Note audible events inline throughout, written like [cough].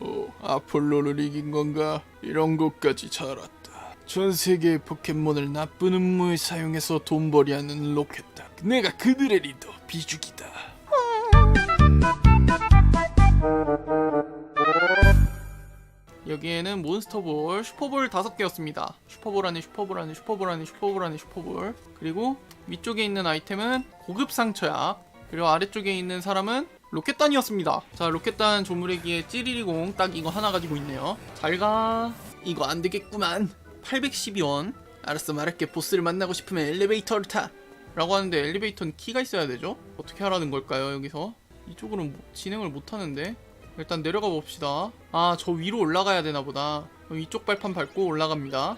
어, 아폴로를 이긴 건가? 이런 것까지 잘 알았다. 전 세계의 포켓몬을 나쁜 음모에 사용해서 돈벌이하는 로켓다. 내가 그들의 리더 비죽이다. 여기에는 몬스터볼, 슈퍼볼 다섯 개였습니다. 슈퍼볼 안에 슈퍼볼 안에 슈퍼볼 안에 슈퍼볼 안에 슈퍼볼. 그리고 위쪽에 있는 아이템은 고급 상처약. 그리고 아래쪽에 있는 사람은 로켓단이었습니다. 자, 로켓단 조무래기에 찌리리공 딱 이거 하나 가지고 있네요. 잘 가. 이거 안 되겠구만. 812원. 알았어, 말할게. 보스를 만나고 싶으면 엘리베이터를 타. 라고 하는데 엘리베이터는 키가 있어야 되죠? 어떻게 하라는 걸까요, 여기서? 이쪽으로는 뭐- 진행을 못 하는데. 일단 내려가 봅시다. 아, 저 위로 올라가야 되나 보다. 그럼 이쪽 발판 밟고 올라갑니다.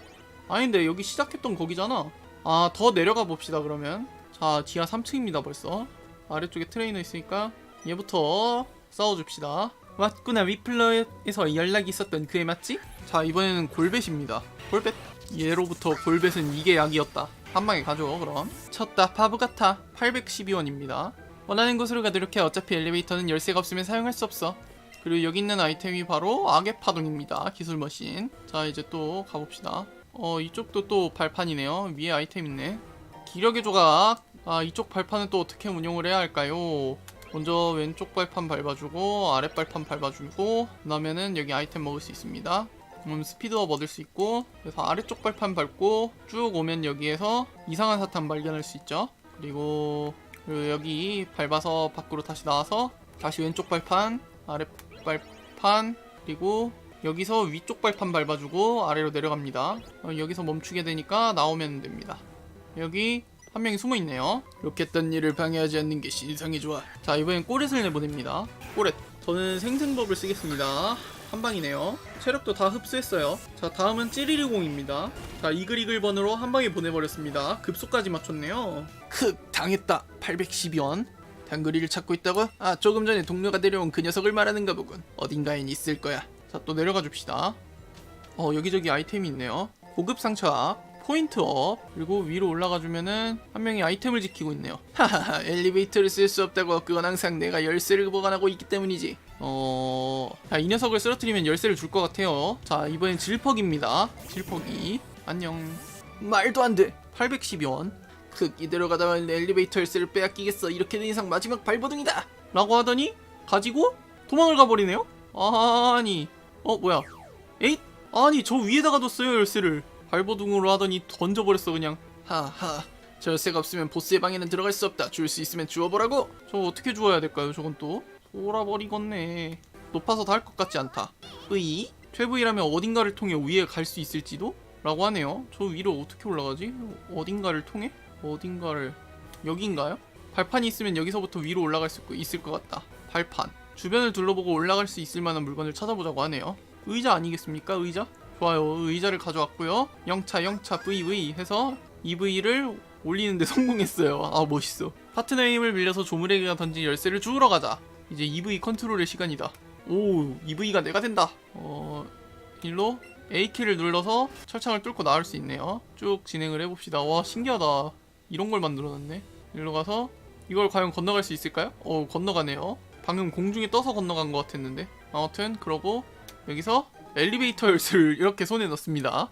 아닌데 여기 시작했던 거기잖아. 아, 더 내려가 봅시다, 그러면. 자, 지하 3층입니다, 벌써. 아래쪽에 트레이너 있으니까 얘부터 싸워줍시다. 맞구나, 위플러에서 연락이 있었던 그애 맞지? 자, 이번에는 골벳입니다. 골벳. 얘로부터 골벳은 이게 약이었다. 한 방에 가죠, 그럼. 쳤다, 바보 같아. 812원입니다. 원하는 곳으로 가도록 해. 어차피 엘리베이터는 열쇠가 없으면 사용할 수 없어. 그리고 여기 있는 아이템이 바로 악의 파동입니다. 기술 머신. 자, 이제 또 가봅시다. 어, 이쪽도 또 발판이네요. 위에 아이템 있네. 기력의 조각. 아, 이쪽 발판은 또 어떻게 운용을 해야 할까요? 먼저 왼쪽 발판 밟아주고 아랫 발판 밟아주고 그다음에는 여기 아이템 먹을 수 있습니다. 음, 스피드업 얻을 수 있고 그래서 아래쪽 발판 밟고 쭉 오면 여기에서 이상한 사탕 발견할 수 있죠. 그리고 여기 밟아서 밖으로 다시 나와서 다시 왼쪽 발판 아랫 발판 그리고 여기서 위쪽 발판 밟아주고 아래로 내려갑니다. 어, 여기서 멈추게 되니까 나오면 됩니다. 여기 한 명이 숨어 있네요. 로켓 단 일을 방해하지 않는 게 신상이 좋아. 자 이번엔 꼬렛을 내보냅니다. 꼬렛. 저는 생생법을 쓰겠습니다. 한 방이네요. 체력도 다 흡수했어요. 자 다음은 찌리리공입니다. 자 이글이글번으로 한 방에 보내버렸습니다. 급소까지 맞췄네요. 흑 당했다. 812원. 당그리를 찾고 있다고? 아 조금 전에 동료가 내려온 그 녀석을 말하는가 보군. 어딘가엔 있을 거야. 자 또 내려가 줍시다. 어 여기저기 아이템이 있네요. 고급 상처 포인트업 그리고 위로 올라가 주면은 한 명이 아이템을 지키고 있네요. [laughs] 하하하 엘리베이터를 쓸 수 없다고 그건 항상 내가 열쇠를 보관하고 있기 때문이지. 어, 자, 이 녀석을 쓰러뜨리면 열쇠를 줄 것 같아요. 자 이번엔 질퍽입니다. 질퍽이 안녕. 말도 안 돼. 812원. 그 이대로 가다면 엘리베이터 열쇠를 빼앗기겠어. 이렇게 된 이상 마지막 발버둥이다. 라고 하더니 가지고 도망을 가버리네요. 아니, 어 뭐야? 에잇? 아니 저 위에다가 뒀어요 열쇠를. 발버둥으로 하더니 던져버렸어 그냥. 하하. 저 열쇠가 없으면 보스의 방에는 들어갈 수 없다. 줄 수 있으면 주워보라고. 저 어떻게 주워야 될까요? 저건 또 돌아버리겠네. 높아서 다할것 같지 않다. 으이? 최부이라면 어딘가를 통해 위에 갈 수 있을지도? 라고 하네요. 저 위로 어떻게 올라가지? 어딘가를 통해? 어딘가를 여기인가요? 발판이 있으면 여기서부터 위로 올라갈 수 있을 것 같다. 발판. 주변을 둘러보고 올라갈 수 있을 만한 물건을 찾아보자고 하네요. 의자 아니겠습니까? 의자? 좋아요. 의자를 가져왔고요. 영차, 영차, VV 해서 EV를 올리는데 [laughs] 성공했어요. 아 멋있어. 파트너의 힘을 빌려서 조물에게가 던진 열쇠를 주우러 가자. 이제 EV 컨트롤의 시간이다. 오, EV가 내가 된다. 어, 일로 A키를 눌러서 철창을 뚫고 나올 수 있네요. 쭉 진행을 해봅시다. 와, 신기하다. 이런 걸 만들어놨네. 일로 가서 이걸 과연 건너갈 수 있을까요? 어, 건너가네요. 방금 공중에 떠서 건너간 것 같았는데. 아무튼 그러고 여기서 엘리베이터 열쇠를 [laughs] 이렇게 손에 넣습니다.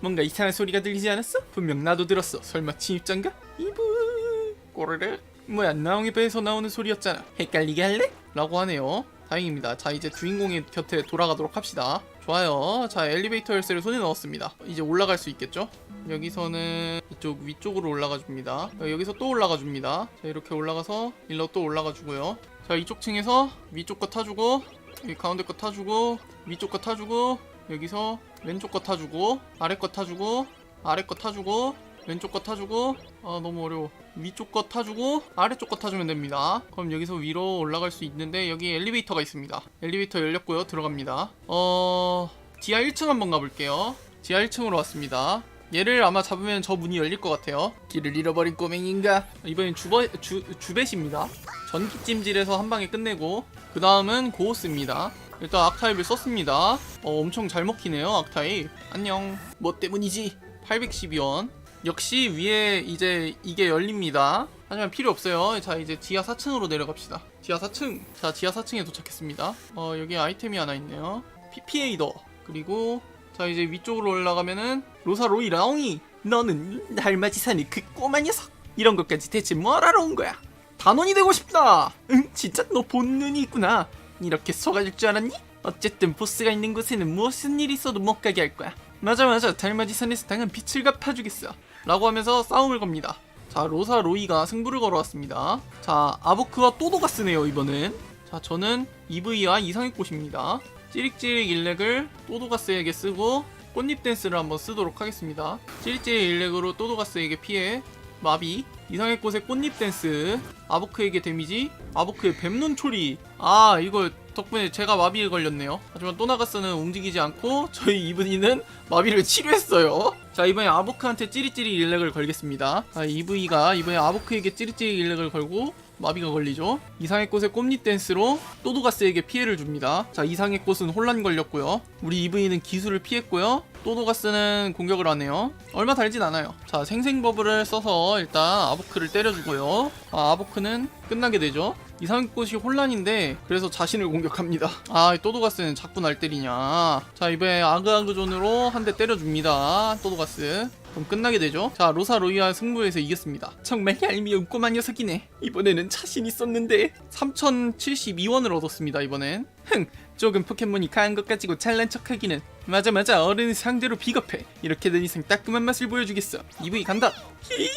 뭔가 이상한 소리가 들리지 않았어? 분명 나도 들었어. 설마 침입자인가? 이브 꼬르르 뭐야 나옹의 배에서 나오는 소리였잖아. 헷갈리게 할래? 라고 하네요. 다행입니다. 자 이제 주인공의 곁에 돌아가도록 합시다. 좋아요. 자 엘리베이터 열쇠를 손에 넣었습니다. 이제 올라갈 수 있겠죠? 여기서는 이쪽 위쪽으로 올라가 줍니다. 여기서 또 올라가 줍니다. 자 이렇게 올라가서 일로 또 올라가 주고요. 자 이쪽 층에서 위쪽 거 타주고 이 가운데 거 타주고 위쪽 거 타주고 여기서 왼쪽 거 타주고 아래 거 타주고 아래 거 타주고 왼쪽 거 타주고. 아 너무 어려워. 위쪽 거 타주고 아래쪽 거 타주면 됩니다. 그럼 여기서 위로 올라갈 수 있는데 여기 엘리베이터가 있습니다. 엘리베이터 열렸고요. 들어갑니다. 어 지하 1층 한번 가볼게요. 지하 1층으로 왔습니다 얘를 아마 잡으면 저 문이 열릴 것 같아요. 길을 잃어버린 꼬맹인가? 이번엔 주버, 주, 주벳입니다. 전기찜질에서 한 방에 끝내고 그 다음은 고오스입니다. 일단 악타입을 썼습니다. 어 엄청 잘 먹히네요 악타입 안녕. 뭐 때문이지? 812원. 역시 위에 이제 이게 열립니다. 하지만 필요 없어요. 자 이제 지하 4층으로 내려갑시다. 지하 4층. 자, 지하 4층에 도착했습니다. 어, 여기 아이템이 하나 있네요. PP에이더. 그리고 자, 이제 위쪽으로 올라가면은 로사 로이 라옹이. 너는 사는 그 꼬마 녀석. 이런 것까지 대체 뭘 하러 온 거야? 단원이 되고 싶다. 응, 진짜 너본 눈이 있구나. 이렇게 속아줄 줄 알았니? 어쨌든 보스가 있는 곳에는 무슨 일이 있어도 못 가게 할 거야. 맞아 맞아 달맞이 산에서 당한 빛을 갚아주겠어. 라고 하면서 싸움을 겁니다. 자 로사 로이가 승부를 걸어왔습니다. 자 아보크와 또도가 쓰네요 이번엔. 자 저는 EV와 이상의 꽃입니다. 찌릭찌릭 일렉을 또도가스에게 쓰고 꽃잎 댄스를 한번 쓰도록 하겠습니다. 찌릭찌릭 일렉으로 또도가스에게 피해 마비. 이상의 꽃의 꽃잎 댄스. 아보크에게 데미지. 아보크의 뱀눈 초리. 아 이거 덕분에 제가 마비에 걸렸네요. 하지만 또나가스는 움직이지 않고 저희 이분이는 마비를 치료했어요. 자 이번에 아보크한테 찌릿찌릿 일렉을 걸겠습니다. 아, EV가 이번에 아보크에게 찌릿찌릿 일렉을 걸고 마비가 걸리죠? 이상의 꽃의 꽃잎 댄스로 또도가스에게 피해를 줍니다. 자 이상의 꽃은 혼란 걸렸고요. 우리 EV는 기술을 피했고요. 또도가스는 공격을 하네요. 얼마 달진 않아요. 자 생생버블을 써서 일단 아보크를 때려주고요. 아, 아보크는 끝나게 되죠 이상의 꽃이 혼란인데 그래서 자신을 공격합니다. 아 또도가스는 자꾸 날 때리냐. 자 이번에 아그아그존으로 한 대 때려줍니다. 또도가스. 그럼 끝나게 되죠? 자 로사 로이와 승부에서 이겼습니다. 정말 얄미운 꼬마 녀석이네. 이번에는 자신 있었는데. 3072원을 얻었습니다 이번엔. 흥 조금 포켓몬이 강한 것 가지고 잘난 척하기는. 맞아 맞아. 어른을 상대로 비겁해. 이렇게 된 이상 따끔한 맛을 보여주겠어. EV 간다. 히히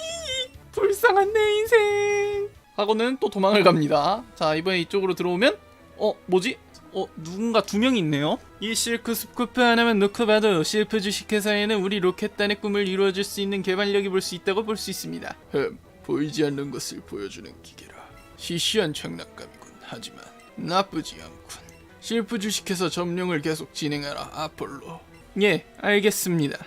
불쌍한 내 인생 하고는 또 도망을 갑니다. 자 이번에 이쪽으로 들어오면 어 뭐지? 어 누군가 두 명이 있네요. 이 실크 스쿠프 하나만 놓고 봐도 실프 주식회사에는 우리 로켓단의 꿈을 이루어줄 수 있는 개발력이 볼 수 있다고 볼 수 있습니다. 흠 보이지 않는 것을 보여주는 기계라 시시한 장난감이군. 하지만 나쁘지 않군. 실프 주식회사 점령을 계속 진행하라 아폴로. 예 알겠습니다.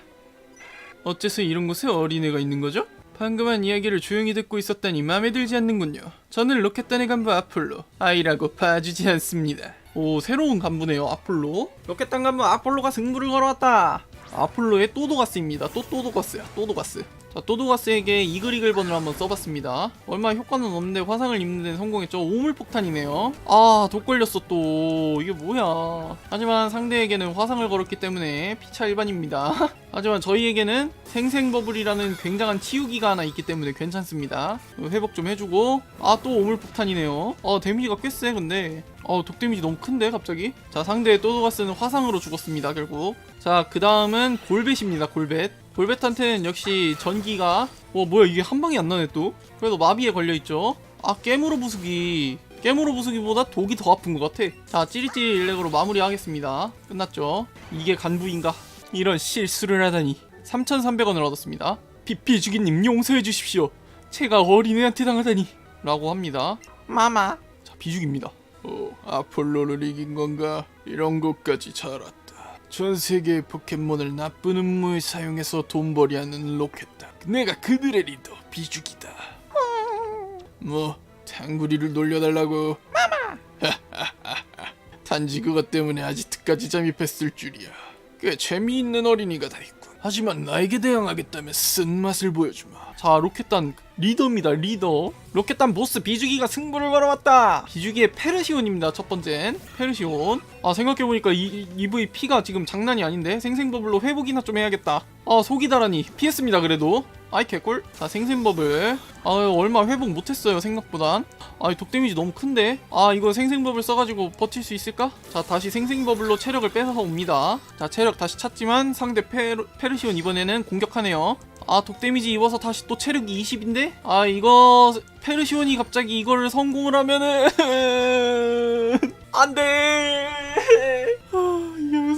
어째서 이런 곳에 어린애가 있는 거죠? 방금한 이야기를 조용히 듣고 있었다니 마음에 들지 않는군요. 저는 로켓단의 간부 아폴로. 아이라고 봐주지 않습니다. 오, 새로운 간부네요, 아폴로. 로켓단 간부 아폴로가 승부를 걸어왔다. 아폴로의 또도가스입니다. 또 또도가스야, 또도가스. 자, 또도가스에게 이글이글 번을 한번 써봤습니다. 얼마 효과는 없는데 화상을 입는 데는 성공했죠. 오물폭탄이네요. 아, 독 걸렸어 또. 이게 뭐야. 하지만 상대에게는 화상을 걸었기 때문에 피차 일반입니다. [laughs] 하지만 저희에게는 생생버블이라는 굉장한 치유기가 하나 있기 때문에 괜찮습니다. 회복 좀 해주고 아 또 오물폭탄이네요. 어 데미지가 꽤 세 근데 어 독 데미지 너무 큰데 갑자기 자 상대의 또도가스는 화상으로 죽었습니다 결국 자 그 다음은 골벳입니다 골벳 골벳한테는 역시 전기가 어 뭐야 이게 한 방이 안 나네 또 그래도 마비에 걸려있죠 아 깨무로 부수기 깨무로 부수기보다 독이 더 아픈 것 같아 자 찌릿찌릿 일렉으로 마무리하겠습니다 끝났죠 이게 간부인가 이런 실수를 하다니 3,300원을 얻었습니다. 비피 주기님 용서해 주십시오. 제가 어린애한테 당하다니. 라고 합니다. 마마. 자, 비죽입니다. 어, 아폴로를 이긴 건가? 이런 것까지 잘 알았다. 전 세계의 포켓몬을 나쁜 음모에 사용해서 돈벌이하는 로켓다. 내가 그들의 리더, 비죽이다. 뭐, 탕구리를 놀려달라고. 마마! [laughs] 단지 그것 때문에 아지트까지 잠입했을 줄이야. 꽤 재미있는 어린이가 다 있군. 하지만 나에게 대항하겠다면 쓴맛을 보여주마. 자, 로켓단 리더입니다. 리더. 로켓단 보스 비주기가 승부를 걸어왔다. 비주기의 페르시온입니다. 첫 번째는 페르시온. 아 생각해보니까 이 EV 피가 지금 장난이 아닌데 생생버블로 회복이나 좀 해야겠다. 아 속이다라니 피했습니다. 그래도. 아이 개꿀. 자 생생버블. 아 얼마 회복 못했어요 생각보단. 아독 데미지 너무 큰데. 아 이거 생생버블 써가지고 버틸 수 있을까? 자 다시 생생버블로 체력을 뺏어서 옵니다. 자 체력 다시 찾지만 상대 페르, 페르시온 이번에는 공격하네요. 아, 독 데미지 입어서 다시 또 체력이 20인데? 아, 이거 페르시온이 갑자기 이거를 성공을 하면은 [laughs] 안 돼.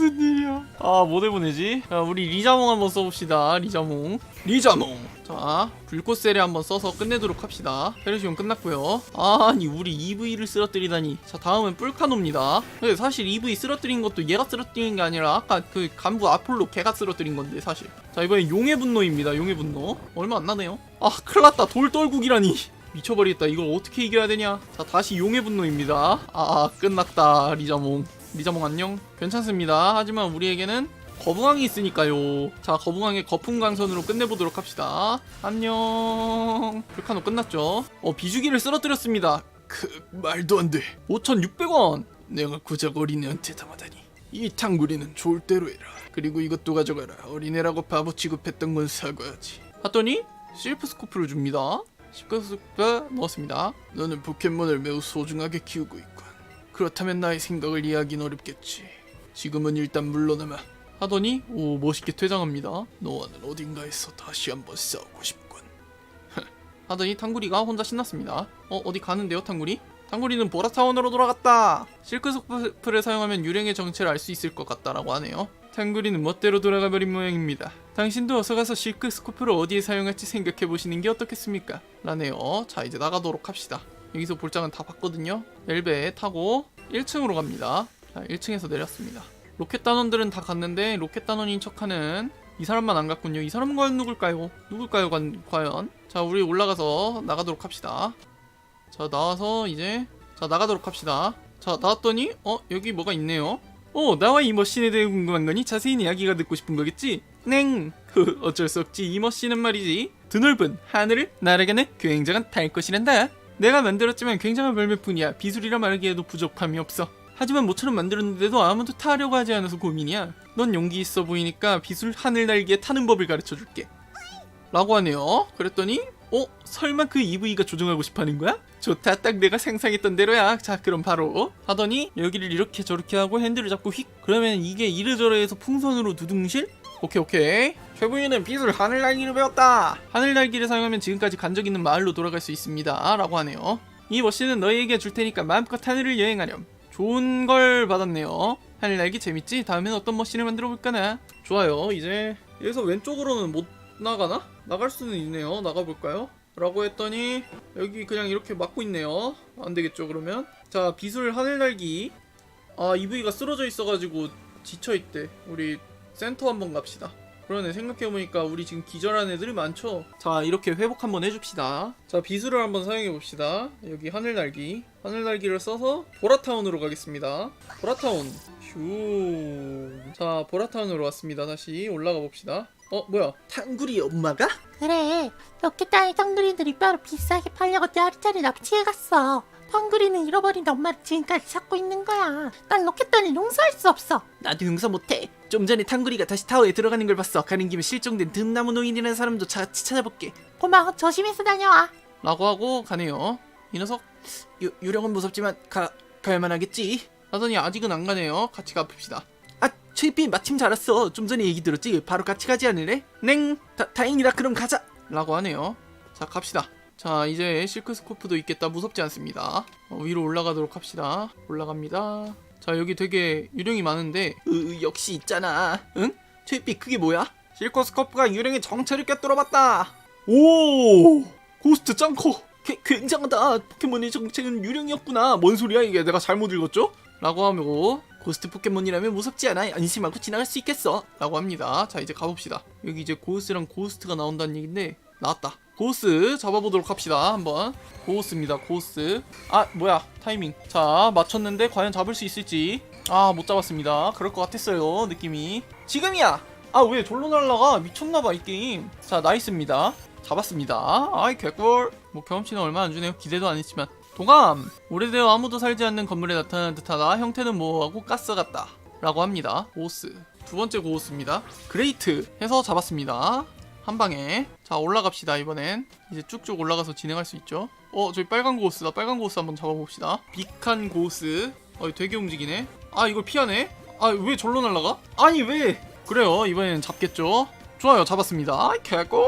아, 무슨 일이야? 아, 뭐 내보내지? 자, 우리 리자몽 한번 써봅시다. 리자몽. 리자몽. 자, 불꽃세례 한번 써서 끝내도록 합시다. 페르시온 끝났고요. 아니, 우리 EV를 쓰러뜨리다니. 자, 다음은 뿔카노입니다. 근데 사실 EV 쓰러뜨린 것도 얘가 쓰러뜨린 게 아니라 아까 그 간부 아폴로 걔가 쓰러뜨린 건데 사실. 자, 이번엔 용의 분노입니다. 용의 분노. 얼마 안 나네요. 아, 큰일 났다. 돌떨국이라니. [laughs] 미쳐버리겠다. 이걸 어떻게 이겨야 되냐? 자, 다시 용의 분노입니다. 아, 끝났다. 리자몽. 리자몽 안녕. 괜찮습니다. 하지만 우리에게는 거북왕이 있으니까요. 자, 거북왕의 거품강선으로 끝내보도록 합시다. 안녕. 불카노 끝났죠? 어, 비주기를 쓰러뜨렸습니다. 크 말도 안돼 5,600원 내가 고작 어린애한테 담아다니 이 탕구리는 좋을 대로 해라 그리고 이것도 가져가라 어린애라고 바보 취급했던 건 사과하지 하더니 실프 스코프를 줍니다 실프 스코프 넣었습니다 너는 포켓몬을 매우 소중하게 키우고 있군 그렇다면 나의 생각을 이해하긴 어렵겠지 지금은 일단 물러나마 하더니 오 멋있게 퇴장합니다 너와는 어딘가에서 다시 한번 싸우고 싶군 [laughs] 하더니 탕구리가 혼자 신났습니다. 어 어디 가는데요 탕구리? 탕구리는 보라타운으로 돌아갔다. 실크 스코프를 사용하면 유령의 정체를 알 수 있을 것 같다라고 하네요. 탕구리는 멋대로 돌아가 버린 모양입니다. 당신도 어서 가서 실크 스코프를 어디에 사용할지 생각해 보시는 게 어떻겠습니까? 라네요. 자 이제 나가도록 합시다. 여기서 볼장은 다 봤거든요. 엘베 타고 1층으로 갑니다. 자 1층에서 내렸습니다. 로켓 단원들은 다 갔는데 로켓 단원인 척하는 이 사람만 안 갔군요. 이 사람은 과연 누굴까요? 누굴까요? 관- 과연? 자, 우리 올라가서 나가도록 합시다. 자, 나와서 이제 자 나가도록 합시다. 자, 나왔더니 어 여기 뭐가 있네요. 어, 나와 이 머신에 대해 궁금한 거니 자세히 이야기가 듣고 싶은 거겠지? 냉. 흐, [laughs] 어쩔 수 없지. 이 머신은 말이지. 드넓은 하늘을 날아가는 굉장한 달 것이란다. 내가 만들었지만 굉장한 별매뿐이야. 비술이라 말하기에도 부족함이 없어. 하지만 모처럼 만들었는데도 아무도 타려고 하지 않아서 고민이야. 넌 용기 있어 보이니까 비술 하늘 날기에 타는 법을 가르쳐 줄게. 라고 하네요. 그랬더니 어? 설마 그 EV가 조종하고 싶어하는 거야? 좋다 딱 내가 상상했던 대로야 자 그럼 바로 하더니 여기를 이렇게 저렇게 하고 핸들을 잡고 휙 그러면 이게 이르저르 해서 풍선으로 두둥실? 오케이 오케이 최부인은 비술 하늘 날기를 배웠다 하늘 날기를 사용하면 지금까지 간 적 있는 마을로 돌아갈 수 있습니다 라고 하네요 이 머신은 너희에게 줄 테니까 마음껏 하늘을 여행하렴 좋은 걸 받았네요 하늘 날기 재밌지? 다음엔 어떤 머신을 만들어 볼까나 좋아요 이제 여기서 왼쪽으로는 못 나가나? 나갈 수는 있네요. 나가볼까요? 라고 했더니 여기 그냥 이렇게 막고 있네요. 안 되겠죠 그러면? 자 비술 하늘 날기 아 EV가 쓰러져 있어가지고 지쳐있대. 우리 센터 한번 갑시다. 그러네 생각해보니까 우리 지금 기절한 애들이 많죠? 자 이렇게 회복 한번 해줍시다. 자 비술을 한번 사용해봅시다. 여기 하늘날기 하늘날기를 써서 보라타운으로 가겠습니다. 보라타운 슈. 자 보라타운으로 왔습니다. 다시 올라가 봅시다. 어 뭐야? 탕구리 엄마가? 그래 로켓 따위 텅그리들이 뼈를 비싸게 팔려고 내 하루짜리 납치해갔어 텅그리는 잃어버린 엄마를 지금까지 찾고 있는 거야 난 로켓 따위 용서할 수 없어 나도 용서 못해. 좀 전에 탕구리가 다시 타워에 들어가는 걸 봤어. 가는 김에 실종된 든나무 노인이라는 사람도 같이 찾아볼게. 고마워 조심해서 다녀와 라고 하고 가네요. 이 녀석 유, 유령은 무섭지만 가 가야만 하겠지. 하더니 아직은 안 가네요. 같이 가봅시다. 아, 최비 마침 잘 왔어. 좀 전에 얘기 들었지. 바로 같이 가지 않을래? 냉. 다, 다행이다. 그럼 가자. 라고 하네요. 자, 갑시다. 자, 이제 실크 스코프도 있겠다. 무섭지 않습니다. 어, 위로 올라가도록 합시다. 올라갑니다. 자, 여기 되게 유령이 많은데 으, 역시 있잖아. 응? 최비 그게 뭐야? 실크 스코프가 유령의 정체를 꿰뚫어봤다. 오! 고스트 짱커! 개, 굉장하다! 포켓몬의 정체는 유령이었구나! 뭔 소리야 이게 내가 잘못 읽었죠? 라고 하고 고스트 포켓몬이라면 무섭지 않아 안심하고 지나갈 수 있겠어 라고 합니다 자 이제 가봅시다 여기 이제 고스랑 고스트가 나온다는 얘긴데 나왔다 고스 잡아보도록 합시다 한번. 고스입니다 고스. 아 뭐야 타이밍. 자 맞췄는데 과연 잡을 수 있을지. 아 못 잡았습니다. 그럴 것 같았어요 느낌이. 지금이야! 아 왜 졸로 날라가? 미쳤나봐 이 게임. 자 나이스입니다. 잡았습니다. 아이 개꿀. 뭐 경험치는 얼마 안 주네요. 기대도 안 했지만. 도감 오래되어 아무도 살지 않는 건물에 나타난 듯하다. 형태는 모호하고 가스 같다. 라고 합니다. 고스. 두 번째 고스입니다. 그레이트 해서 잡았습니다 한 방에. 자 올라갑시다 이번엔. 이제 쭉쭉 올라가서 진행할 수 있죠? 어 저기 빨간 고스다. 빨간 고스 한번 잡아봅시다. 빅한 고스. 어 되게 움직이네. 아 이걸 피하네? 아 왜 절로 날라가? 아니 왜? 그래요 이번엔 잡겠죠? 좋아요 잡았습니다. 아, 개꿀!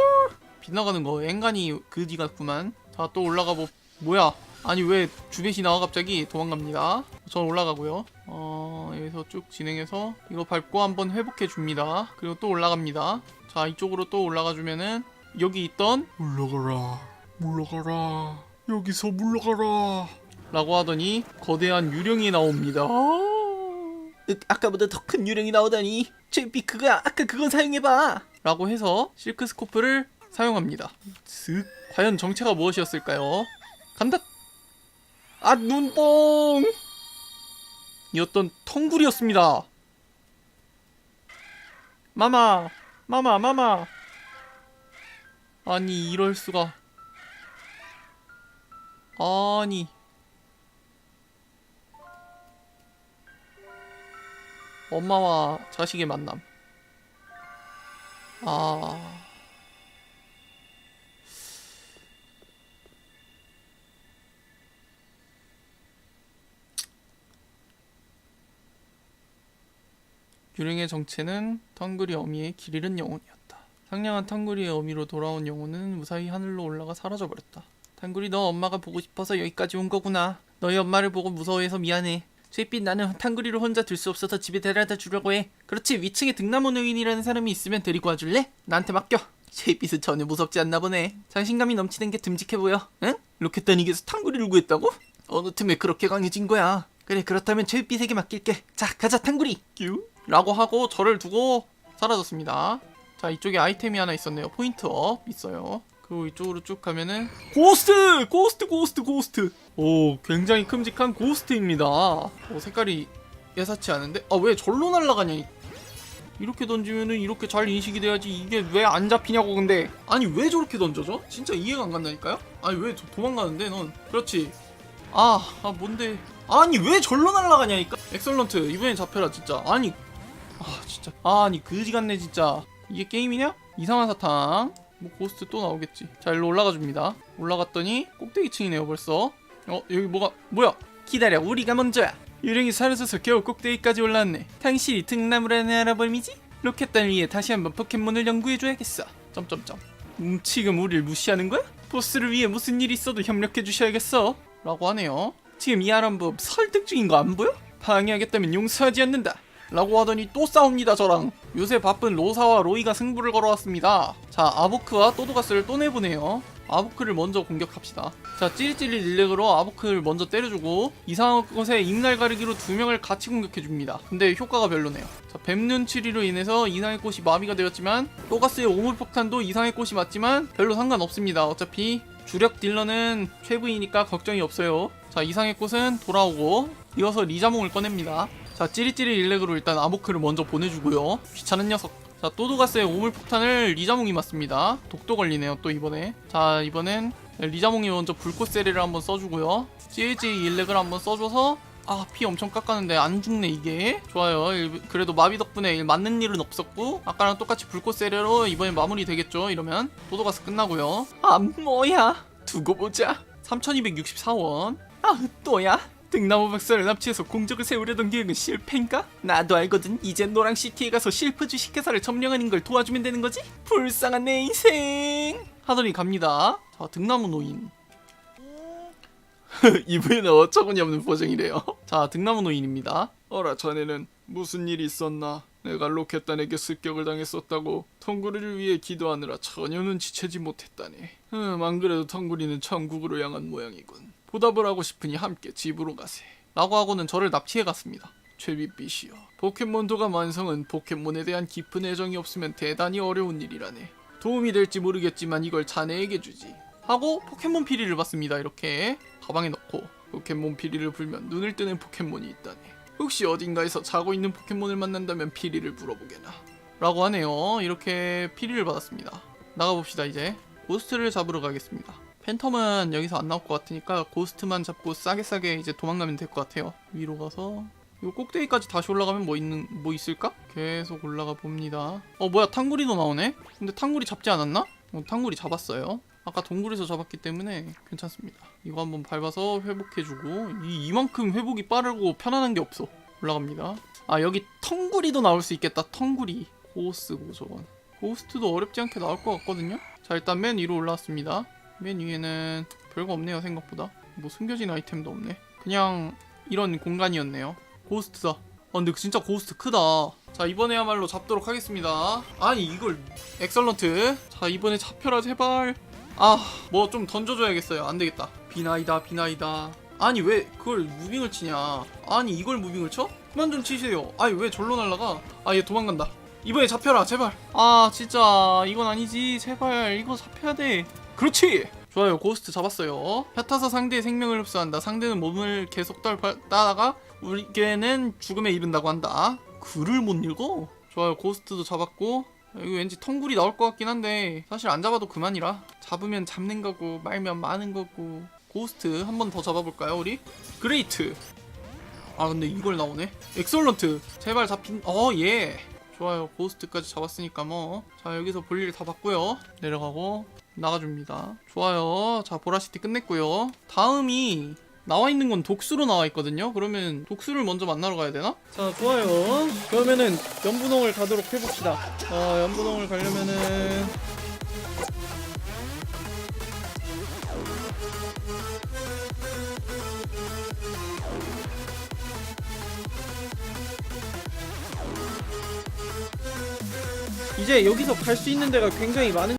빗나가는 거 앵간히 그지 같구만. 자 또 올라가 보 뭐야 아니 왜 주벳이 나와 갑자기? 도망갑니다. 전 올라가고요. 어 여기서 쭉 진행해서 이거 밟고 한번 회복해 줍니다. 그리고 또 올라갑니다. 자 이쪽으로 또 올라가 주면은 여기 있던 물러가라 물러가라 여기서 물러가라 라고 하더니 거대한 유령이 나옵니다. 으, 아까보다 더 큰 유령이 나오다니. 잼피 그거야 아까 그건 사용해봐. 라고 해서 실크 스코프를 사용합니다. 슥 과연 정체가 무엇이었을까요? 간다 아 눈뽕! 이었던 텅굴이었습니다. 마마 마마 마마. 아니 이럴 수가. 아니. 엄마와 자식의 만남. 아. 유령의 정체는 텅구리 어미의 길 잃은 영혼이었다. 상냥한 텅구리의 어미로 돌아온 영혼은 무사히 하늘로 올라가 사라져버렸다. 탕구리 너 엄마가 보고 싶어서 여기까지 온 거구나. 너희 엄마를 보고 무서워해서 미안해. 쇠빛 나는 탕구리를 혼자 둘수 없어서 집에 데려다 주려고 해. 그렇지 위층에 등나무 노인이라는 사람이 있으면 데리고 와줄래? 나한테 맡겨. 쇠빛은 전혀 무섭지 않나 보네. 자신감이 넘치는 게 듬직해 보여. 응? 로켓단이게서 탕구리를 구했다고? 어느 틈에 그렇게 강해진 거야. 그래 그렇다면 쇠빛에게 맡길게. 자 가자 탕구리. 뀨. 라고 하고 저를 두고 사라졌습니다. 자 이쪽에 아이템이 하나 있었네요. 포인트업 있어요. 그리고 이쪽으로 쭉 가면은 고스트! 고스트 고스트 고스트! 오 굉장히 큼직한 고스트입니다. 오, 색깔이 예사치 않은데? 아 왜 절로 날아가냐 이- 이렇게 던지면은 이렇게 잘 인식이 돼야지 이게 왜 안 잡히냐고 근데 아니 왜 저렇게 던져져? 진짜 이해가 안 간다니까요? 아니 왜 도, 도망가는데 넌 그렇지 아, 아 뭔데 아니 왜 절로 날아가냐니까 엑설런트 이번엔 잡혀라 진짜 아니 아 진짜. 아니 그지 같네 진짜. 이게 게임이냐? 이상한 사탕. 뭐 고스트 또 나오겠지. 자 일로 올라가 줍니다. 올라갔더니 꼭대기층이네요 벌써. 어 여기 뭐가 뭐야? 기다려 우리가 먼저야. 유령이 사라져서 겨우 꼭대기까지 올라왔네. 당신이 등나무라는 알아범이지? 로켓단 위에 다시 한번 포켓몬을 연구해줘야겠어. 점점점. 음 지금 우릴 무시하는 거야? 보스를 위해 무슨 일 있어도 협력해 주셔야겠어? 라고 하네요. 지금 이 아람범 설득 중인 거 안 보여? 방해하겠다면 용서하지 않는다 라고 하더니 또 싸웁니다 저랑. 요새 바쁜 로사와 로이가 승부를 걸어왔습니다. 자 아보크와 또도가스를 또 내보내요. 아보크를 먼저 공격합시다. 자 찌릿찌릿 릴렉으로 아보크를 먼저 때려주고 이상한 곳에 잉날 가르기로 두 명을 같이 공격해줍니다. 근데 효과가 별로네요. 자 뱀눈 치리로 인해서 이상의 꽃이 마비가 되었지만 또가스의 오물폭탄도 이상의 꽃이 맞지만 별로 상관없습니다. 어차피 주력 딜러는 최부이니까 걱정이 없어요. 자 이상의 꽃은 돌아오고 이어서 리자몽을 꺼냅니다 자 찌릿찌릿 일렉으로 일단 아보크를 먼저 보내주고요. 귀찮은 녀석. 자 또도가스의 오물폭탄을 리자몽이 맞습니다. 독도 걸리네요 또 이번에. 자 이번엔 리자몽이 먼저 불꽃 세례를 한번 써주고요. 찌릿찌릿 일렉을 한번 써줘서 아 피 엄청 깎았는데 안 죽네 이게. 좋아요. 일- 그래도 마비 덕분에 맞는 일은 없었고 아까랑 똑같이 불꽃 세례로 이번엔 마무리 되겠죠 이러면. 또도가스 끝나고요. 아 뭐야? 두고 보자. 3264원. 아 또야 등나무 박사를 납치해서 공적을 세우려던 계획은 실패인가? 나도 알거든 이제 노랑시티에 가서 실프 주식회사를 점령하는 걸 도와주면 되는 거지? 불쌍한 내 인생 하더니 갑니다 자 등나무 노인 [laughs] 이분은 어처구니 없는 보정이래요 자 등나무 노인입니다 어라 자네는 무슨 일이 있었나? 내가 로켓단에게 습격을 당했었다고 텅구리를 위해 기도하느라 전혀 눈치채지 못했다네. 음, 안 그래도 텅구리는 천국으로 향한 모양이군. 보답을 하고 싶으니 함께 집으로 가세. 라고 하고는 저를 납치해 갔습니다 최빛빛이여. 포켓몬도가 완성은 포켓몬에 대한 깊은 애정이 없으면 대단히 어려운 일이라네. 도움이 될지 모르겠지만 이걸 자네에게 주지. 하고 포켓몬 피리를 받습니다 이렇게 가방에 넣고 포켓몬 피리를 불면 눈을 뜨는 포켓몬이 있다네. 혹시 어딘가에서 자고 있는 포켓몬을 만난다면 피리를 불어보게나. 라고 하네요. 이렇게 피리를 받았습니다. 나가봅시다 이제. 고스트를 잡으러 가겠습니다. 팬텀은 여기서 안 나올 것 같으니까 고스트만 잡고 싸게 싸게 이제 도망가면 될 것 같아요. 위로 가서 이 꼭대기까지 다시 올라가면 뭐 있는 뭐 있을까? 계속 올라가 봅니다. 어 뭐야 탕구리도 나오네? 근데 탕구리 잡지 않았나? 어, 탕구리 잡았어요. 아까 동굴에서 잡았기 때문에 괜찮습니다. 이거 한번 밟아서 회복해주고 이 이만큼 회복이 빠르고 편안한 게 없어. 올라갑니다. 아 여기 텅구리도 나올 수 있겠다. 텅구리 고스고 저건. 고스트도 어렵지 않게 나올 것 같거든요. 자 일단 맨 위로 올라왔습니다. 맨 위에는 별거 없네요 생각보다. 뭐 숨겨진 아이템도 없네. 그냥 이런 공간이었네요. 고스트다. 아 근데 진짜 고스트 크다. 자 이번에야말로 잡도록 하겠습니다. 아니 이걸 엑설런트. 자 이번에 잡혀라 제발. 아 뭐 좀 던져줘야겠어요. 안 되겠다. 비나이다 비나이다. 아니 왜 그걸 무빙을 치냐? 아니 이걸 무빙을 쳐? 그만 좀 치세요. 아니 왜 절로 날라가? 아 얘 도망간다. 이번에 잡혀라 제발. 아 진짜 이건 아니지 제발 이거 잡혀야 돼. 그렇지. 좋아요. 고스트 잡았어요. 펴타서 상대의 생명을 흡수한다. 상대는 몸을 계속 떨, 따다가 우리에게는 죽음에 이른다고 한다. 글을 못 읽어? 좋아요. 고스트도 잡았고. 여기 왠지 텅굴이 나올 것 같긴 한데 사실 안 잡아도 그만이라. 잡으면 잡는 거고 말면 마는 거고. 고스트 한 번 더 잡아볼까요 우리? 그레이트. 아 근데 이걸 나오네. 엑설런트. 제발 잡힌 어예. 좋아요. 고스트까지 잡았으니까 뭐 자 여기서 볼일 다 봤고요. 내려가고 나가줍니다. 좋아요. 자 보라시티 끝냈고요. 다음이 나와 있는 건 독수로 나와 있거든요. 그러면 독수를 먼저 만나러 가야 되나? 자 좋아요. 그러면은 연분홍을 가도록 해봅시다. 어 연분홍을 가려면은 이제 여기서 갈 수 있는 데가 굉장히 많은